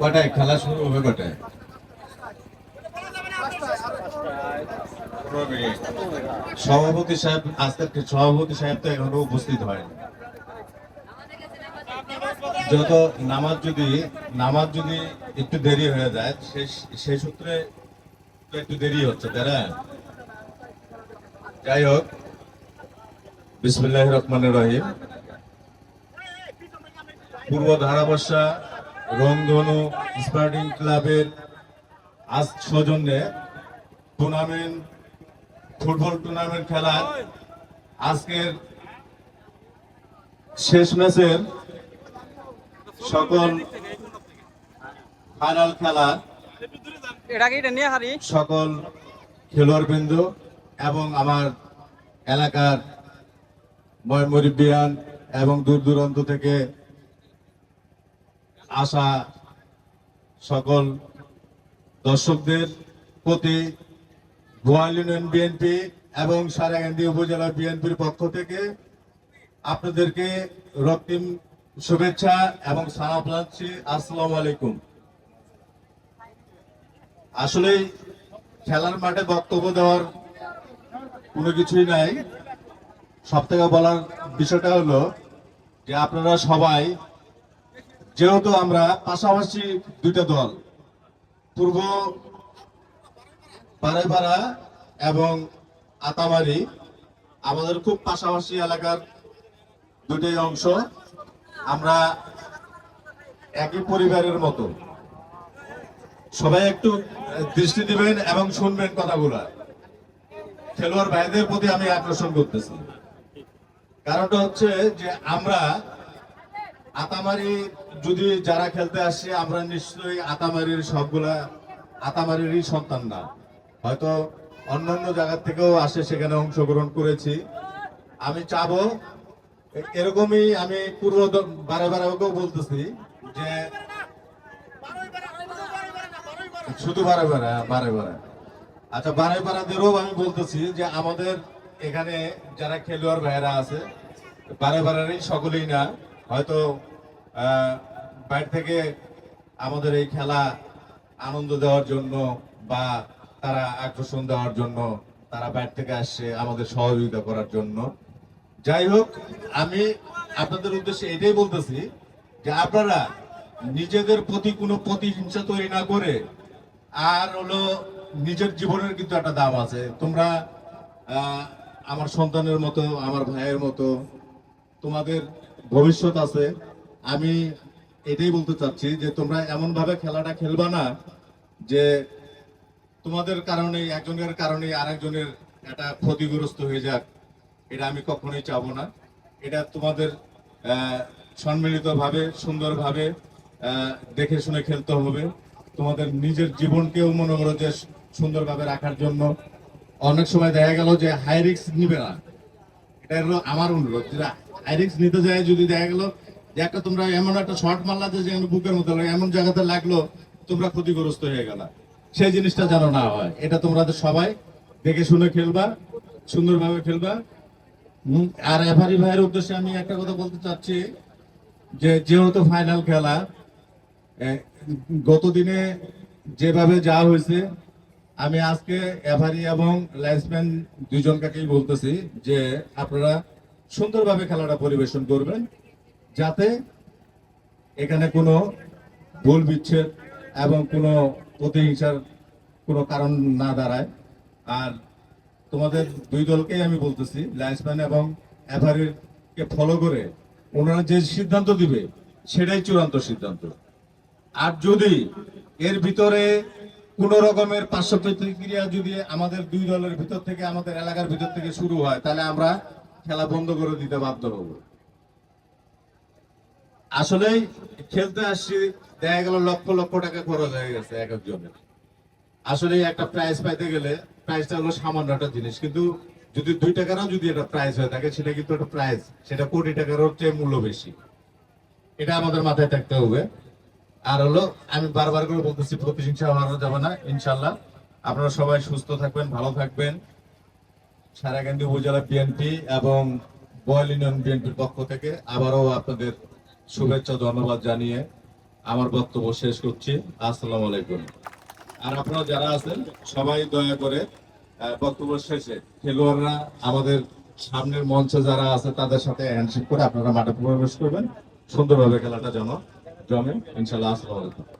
কটায়? খেলা শুরু হবে কটায়? সভাপতি সাহেব, আজকের সভাপতি সাহেব তো এখনও উপস্থিত যত নামাজ যদি নামাজ যদি একটু দেরি হয়ে যায় সেই সূত্রে একটু দেরি হচ্ছে না? যাই হোক বিসমুল্লাহ রহমান রহিম। পূর্ব ধারাবর্ষা রংধনু স্পোর্টিং ক্লাবের আজ সৌজন্যে টুর্নামেন্ট ফুটবল টুর্নামেন্ট খেলার আজকের শেষ ম্যাচের সকল ফাইনাল খেলা এটাকে এটা নিয়ে হারি? সকল খেলোয়াড়বৃন্দ এবং আমার এলাকার ময়মরিবিয়ান এবং দূর দূরান্ত থেকে আসা সকল দর্শকদের প্রতি গোয়াল ইউনিয়ন বিএনপি এবং সারাগান্ধী উপজেলা বিএনপির পক্ষ থেকে আপনাদেরকে রক্তিম শুভেচ্ছা এবং সালাম জানাচ্ছি। আসসালামু আলাইকুম। আসলে খেলার মাঠে বক্তব্য দেওয়ার কোনো কিছুই নাই। সব থেকে বলার বিষয়টা হলো যে আপনারা সবাই যেহেতু আমরা পাশাপাশি দুইটা দল, পূর্ব পাড়াপাড়া এবং আতামারি আমাদের খুব পাশাপাশি এলাকার দুটোই অংশ, আমরা একই পরিবারের মতো। সবাই একটু দৃষ্টি দিবেন এবং শুনবেন কথাগুলা। খেলোয়াড় ভাইদের প্রতি আমি আকর্ষণ করতেছি। কারণটা হচ্ছে যে আমরা আতামারি যদি যারা খেলতে আসছে আমরা নিশ্চয়ই আতামারির সবগুলা আতামারিরই সন্তান না। হয়তো অন্যান্য জায়গা থেকেও আসে সেখানে অংশগ্রহণ করেছি। আমি চাবো এরকমই আমি পূর্ব বারে বারে ওকেও বলতেছি যে শুধু বারে বারে হ্যাঁ, বারে বারে। আচ্ছা বারে বারাদেরও আমি বলতেছি যে আমাদের এখানে যারা খেলোয়াড় ভাইয়েরা আছে বারে বারেরই সকলেই না হয়তো বাইরে থেকে আমাদের এই খেলা আনন্দ দেওয়ার জন্য বা তারা আকর্ষণ দেওয়ার জন্য তারা বাইরে থেকে আসছে আমাদের সহযোগিতা করার জন্য। যাই হোক, আমি আপনাদের উদ্দেশ্যে এটাই বলতেছি যে আপনারা নিজেদের প্রতি কোনো প্রতিহিংসা তৈরি না করে আর হলো নিজের জীবনের কিন্তু একটা দাম আছে। তোমরা আমার সন্তানের মতো, আমার ভাইয়ের মতো তোমাদের ভবিষ্যৎ আছে। আমি এটাই বলতে চাচ্ছি যে তোমরা এমন ভাবে খেলাটা খেলবা না যে তোমাদের কারণে একজনের কারণে আরেকজনের একটা ক্ষতিগ্রস্ত হয়ে যাক। এটা আমি কখনোই চাবো না। এটা তোমাদের সম্মিলিত ভাবে সুন্দরভাবে দেখে শুনে খেলতে হবে। তোমাদের নিজের জীবনকেও মনে করো যে সুন্দরভাবে রাখার জন্য। অনেক সময় দেখা গেল যে হাই রিক্স নিবে না। এটা হলো আমার অনুরোধ। হাই রিক্স নিতে যায়, যদি দেখা গেল যে একটা তোমরা এমন একটা শর্ট মারলা যে যেন বুকের লাগে, এমন জায়গাতে লাগল তোমরা ক্ষতিগ্রস্ত হয়ে গেল। সেই জিনিসটা যেন না হয়। এটা তোমরা সবাই দেখে শুনে খেলবা সুন্দরভাবে খেলবা। আর এফারি ভাইয়ের উদ্দেশ্যে আমি একটা কথা বলতে চাচ্ছি যে যেহেতু ফাইনাল খেলা গত দিনে যেভাবে যা হয়েছে আমি আজকে এভারি এবং লাইসম্যান দুইজনকেই বলতেছি যে আপনারা সুন্দরভাবে খেলাটা পরিবেশন করবেন। যাতে এখানে কোনো ভুল বিচ্ছেদ এবং কোনো প্রতিহিংসার কোনো কারণ না দাঁড়ায়। আর তোমাদের দুই দলকেই আমি বলতেছি, লাইসম্যান এবং কে ফলো করে ওনারা যে সিদ্ধান্ত দিবে, সেটাই চূড়ান্ত সিদ্ধান্ত। আর যদি এর ভিতরে কোন রকমের পার্শ্ব প্রতিক্রিয়া যদি আমাদের দুই দলের ভিতর থেকে, আমাদের এলাকার ভিতর থেকে শুরু হয়, তাহলে আমরা খেলা বন্ধ করে দিতে বাধ্য হব। আসলেই খেলতে আসছি, দেখা গেল লক্ষ লক্ষ টাকা খরচ হয়ে গেছে এক একজনের। আসলে একটা প্রাইজ পাইতে গেলে প্রাইজটা হলো সামান্য একটা জিনিস, কিন্তু যদি দুই টাকারও যদি একটা প্রাইজ হয়ে থাকে, সেটা কিন্তু একটা প্রাইজ সেটা কোটি টাকারও চেয়ে মূল্য বেশি। এটা আমাদের মাথায় থাকতে হবে। আর হলো, আমি বারবার করে বলতেছি প্রতিহিংসা হওয়ানো যাবে না ইনশাল্লাহ আপনারা সবাই সুস্থ থাকবেন, ভালো থাকবেন। সারাকান্দি উপজেলা বিএনপি এবং বয়েল ইউনিয়ন বিএনপির পক্ষ থেকে আবারও আপনাদের শুভেচ্ছা, ধন্যবাদ জানিয়ে আমার বক্তব্য শেষ করছি। আসসালাম আলাইকুম। আর আপনারা যারা আছেন, সবাই দয়া করে বক্তব্য শেষে খেলোয়াড়রা আমাদের সামনের মঞ্চে যারা আছে, তাদের সাথে হ্যান্ডশেক করে আপনারা মাঠে প্রবেশ করবেন। সুন্দরভাবে খেলাটা যেন জমে। ইনশাল্লাহ আসসালামু আলাইকুম।